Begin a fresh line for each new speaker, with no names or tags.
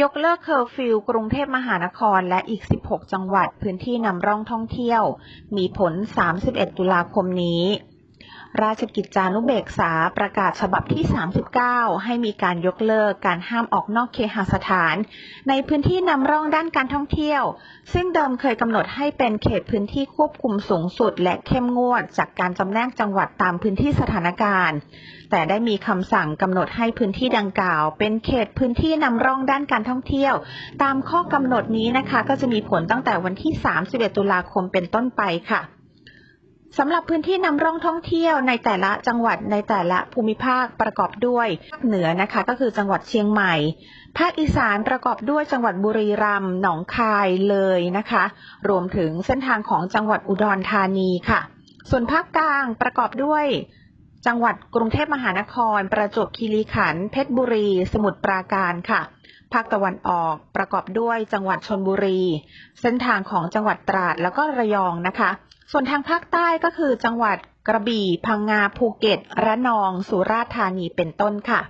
ยกเลิกเคอร์ฟิวกรุงเทพมหานครและอีก 16 จังหวัดพื้นที่นำร่องท่องเที่ยว มีผล 31 ตุลาคมนี้ ราชกิจจานุเบกษาประกาศฉบับที่ 39 ให้มีการยกเลิกการห้ามออกนอกเคหสถาน ในพื้นที่นำร่องด้านการท่องเที่ยว ซึ่งเดิมเคยกำหนดให้เป็นเขตพื้นที่ควบคุมสูงสุด และเข้มงวด จากการจำแนกจังหวัดตามพื้นที่สถานการณ์ แต่ได้มีคำสั่งกำหนดให้พื้นที่ดังกล่าว เป็นเขตพื้นที่นำร่องด้านการท่องเที่ยว ตามข้อกำหนดนี้นะคะ ก็จะมีผลตั้งแต่วันที่ 31 ตุลาคมเป็นต้นไปค่ะ สำหรับพื้นที่นำร่องท่องเที่ยวในแต่ละจังหวัดในแต่ละภูมิภาคประกอบด้วยภาคเหนือนะคะก็คือจังหวัดเชียงใหม่ ภาคอีสานประกอบด้วยจังหวัดบุรีรัมย์หนองคายเลยนะคะ รวมถึงเส้นทางของจังหวัดอุดรธานีค่ะ ส่วนภาคกลางประกอบด้วย จังหวัดกรุงเทพมหานคร ประจวบคีรีขันธ์เพชรบุรี สมุทรปราการค่ะภาคตะวันออกประกอบด้วยจังหวัดชนบุรี เส้นทางของจังหวัดตราดแล้วก็ระยองนะคะ ส่วนทางภาคใต้ก็คือจังหวัดกระบี่ พังงาภูเก็ต ระนอง สุราษฎร์ธานีเป็นต้นค่ะ